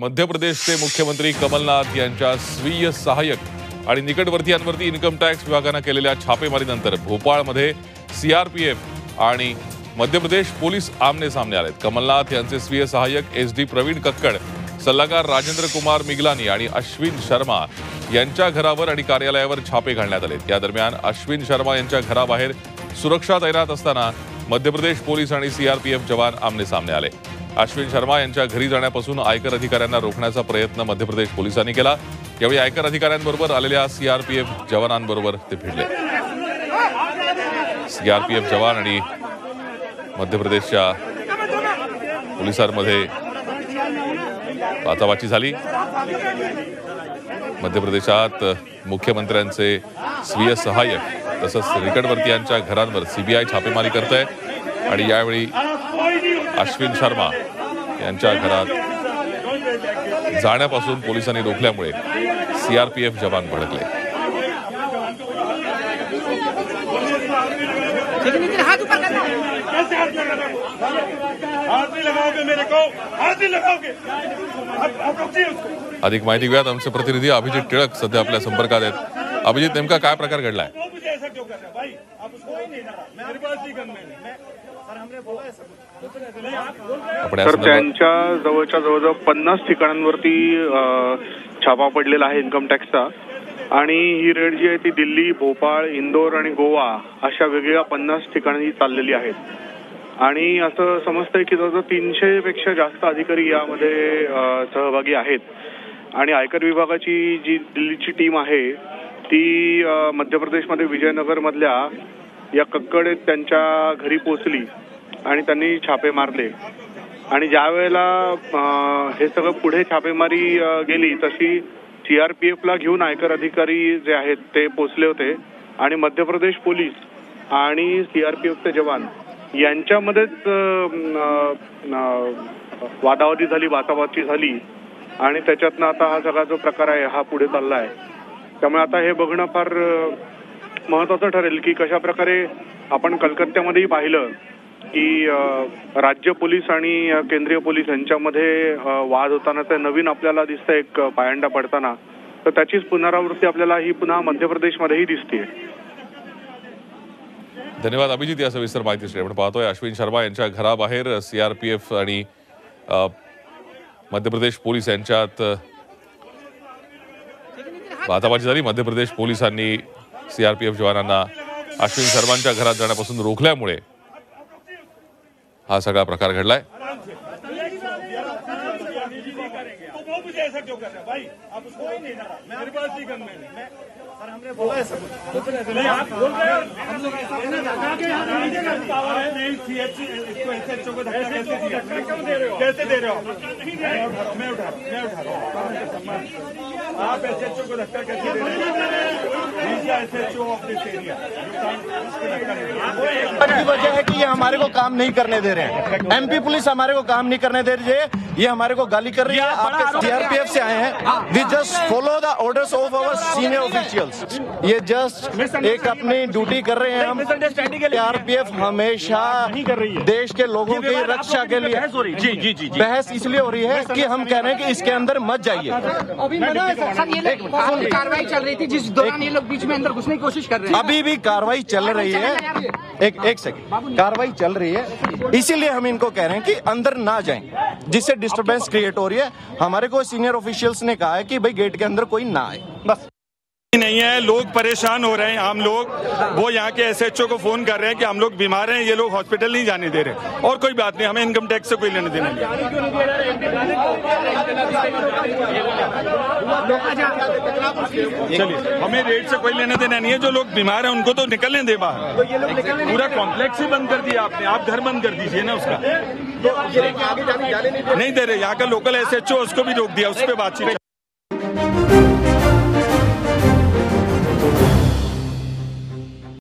मध्य प्रदेशचे मुख्यमंत्री कमलनाथ यांच्या स्वीय सहाय्यक आणि निकटवर्तीयांवरती इन्कम टॅक्स विभागानं केलेल्या छापेमारीनंतर भोपाळमध्ये सीआरपीएफ आणि मध्य प्रदेश पोलीस आमने सामने आलेत. कमलनाथ यांचे स्वीय सहाय्यक एस डी प्रवीण कक्कड सल्लागार राजेंद्र कुमार मिगलानी आणि अश्विन शर्मा यांच्या घरावर आणि कार्यालयावर छापे घालण्यात आलेत. या दरम्यान अश्विन शर्मा यांच्या घराबाहेर सुरक्षा तैनात असताना मध्य प्रदेश पोलीस आणि सीआरपीएफ जवान आमने सामने आले. अश्विन शर्मा यांच्या घरी जाण्यापासून आयकर अधिकाऱ्यांना रोखण्याचा प्रयत्न मध्य प्रदेश पोलिसांनी केला. यावेळी आयकर अधिकाऱ्यांबरोबर आलेल्या सीआरपीएफ जवानांबरोबर ते भिडले. सीआरपीएफ जवान आणि मध्य प्रदेशच्या पोलिसांमध्ये वाचावाची झाली. मध्य प्रदेशात मुख्यमंत्र्यांचे स्वीय सहाय्यक तसंच निकटवर्तीयांच्या घरांवर सीबीआय छापेमारी करत आहे आणि यावेळी अश्विन शर्मा यांच्या घरात जाण्यापासून पोलिसांनी रोखल्यामुळे सीआरपीएफ जवान भडकले. हाथ ऊपर करना कैसे हाथ लगाना हाथ नहीं लगाओगे मेरे को? हाथ नहीं लगाओगे? आप आप रोकिए उसको। अधिक माहिती घेऊयात. आमचे प्रतिनिधी अभिजित टिळक सध्या आपल्या संपर्कात आहेत. अभिजित नेमका काय प्रकार घडलाय? है है। है तर संदर्भात त्यांच्या जवळच्या जवळजवळ पन्नास ठिकाणांवरती छापा पडलेला आहे इन्कम टॅक्सचा. आणि ही रेड जी आहे ती दिल्ली भोपाळ इंदोर आणि गोवा अशा वेगवेगळ्या पन्नास ठिकाणी चाललेली आहेत. आणि असं समजतंय की जवळजवळ तीनशे पेक्षा जास्त अधिकारी यामध्ये सहभागी आहेत. आणि आयकर विभागाची जी दिल्लीची टीम आहे ती मध्य प्रदेशमध्ये विजयनगर मधल्या या कक्कड त्यांच्या घरी पोहोचली. आणि त्यांनी छापे मारले. आणि ज्या वेळेला हे सगळं पुढे छापेमारी गेली तशी सीआरपीएफला घेऊन आयकर अधिकारी जे आहेत ते पोचले होते. आणि मध्य प्रदेश पोलीस आणि सीआरपीएफचे जवान यांच्यामध्येच वादावादी झाली वाचावाची झाली. आणि त्याच्यातनं आता हा सगळा जो प्रकार आहे हा पुढे चालला आहे त्यामुळे आता हे बघणं फार महत्वाचं ठरेल की कशा प्रकारे आपण कलकत्त्यामध्येही पाहिलं की राज्य पोलीस आणि केंद्रीय पोलीस यांच्यामध्ये वाद होताना ते नवीन आपल्याला दिसतं एक पायंडा पडताना. तर त्याचीच पुनरावृत्ती आपल्याला ही पुन्हा मध्य प्रदेशमध्येही दिसते धन्यवाद अभिजित. या सविस्तर माहितीसाठी आपण पाहतोय. अश्विन शर्मा यांच्या घराबाहेर सीआरपीएफ आणि मध्य प्रदेश पोलीस यांच्यात बाताबाजी झाली. मध्य प्रदेश पोलिसांनी सीआरपीएफ जवानांना अश्विन शर्मांच्या घरात जाण्यापासून रोखल्यामुळे हा स प्रकार घड़ला मैं उठा आप एस एच ओ को धक्का कैसे दे रहे हो? वजह है कि ये हमारे को काम नहीं करने दे रहे हैं। एमपी पुलिस हमारे को काम नहीं करने दे रही है। ये हमारे को गाली कर रही है। आपके सीआरपीएफ से आए हैं। We just follow the orders of our senior officials ये जस्ट एक अपनी ड्यूटी कर रहे हैं हम। सीआरपीएफ हमेशा देश के लोगों की रक्षा के लिए जी जी जी बहस इसलिए हो रही है कि हम कह रहे हैं कि इसके अंदर मत जाइए। अभी है कार्रवाई चल रही थी जिस दौरान ये लोग बीच में अंदर घुसने की कोशिश कर रहे हैं। अभी भी कार्रवाई चल रही है। एक एक सेकंड कार्रवाई चल रही है। इसीलिए हम इनको कह रहे हैं कि अंदर ना जाएँ जिससे डिस्टरबेंस क्रिएट हो रही है। हमारे को सीनियर ऑफिशियल्स ने कहा है कि भाई गेट के अंदर कोई ना आए। बस। नहीं है, लोग परेशान हो रहे हैं आम लोग। वो यहाँ के एसएचओ को फ़ोन कर रहे हैं कि हम लोग बीमार हैं, ये लोग हॉस्पिटल नहीं जाने दे रहे। और कोई बात नहीं, हमें इनकम टैक्स से कोई लेने देना नहीं। चलिए, हमें रेट से कोई लेने देना नहीं है, जो लोग बीमार हैं, उनको तो निकलने दे बाहर। पूरा कॉम्प्लेक्स ही बंद कर दिया आपने, आप घर बंद कर दीजिए ना उसका। नहीं दे रहे, यहाँ का लोकल एसएचओ उसको भी रोक दिया, उस पर बातचीत